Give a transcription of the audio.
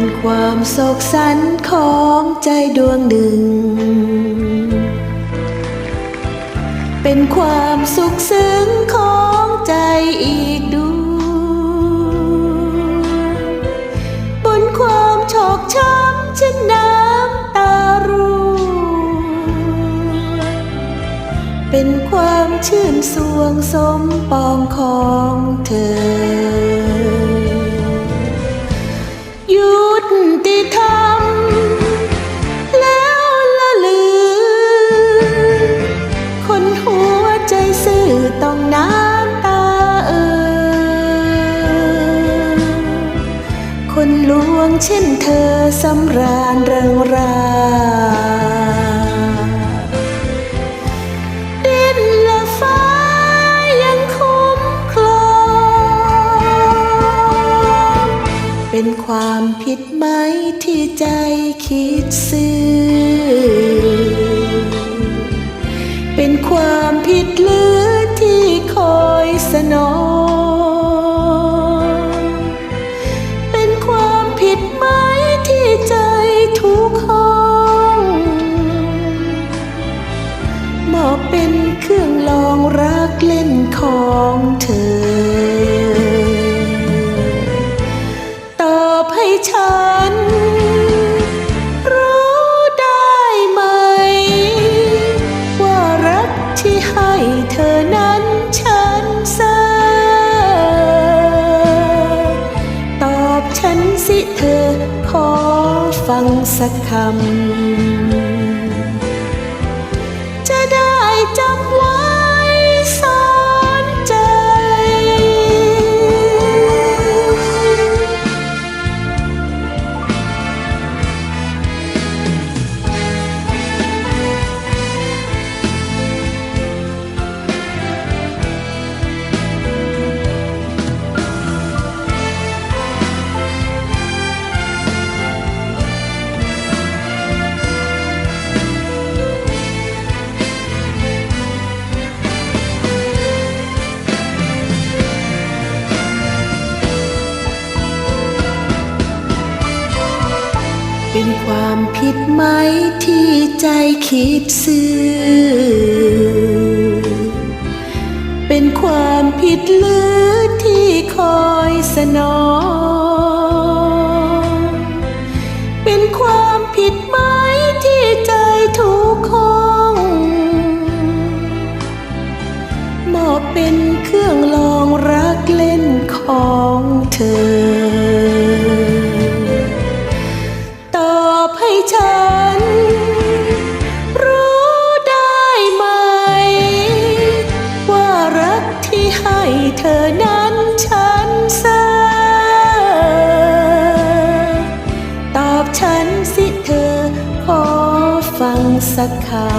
นความโศกสันของใจดวงหนึ่ง เป็นความสุขซึ้งของใจอีกดวงบนความชอกช้ำเช่นน้ำตาร่วงเป็นความชื่นสวงสมปองของ วงเช่นเธอสำราญเริงราดินและฟ้ายังคุ้มครองเป็นความผิดไหมที่ใจคิดซื่อเป็นความผิดหรือที่คอยสนอง เป็นเครื่องลองรักเล่นของเธอ ตอบให้ฉัน รู้ได้ไหม ว่ารักที่ให้เธอนั้นฉันเสตอบฉันสิเธอ ขอฟังสักคำ ได้ เป็นความผิดไหมที่ใจคิดซื่อ เป็นความผิดหรือที่คอยสนอง สักคำ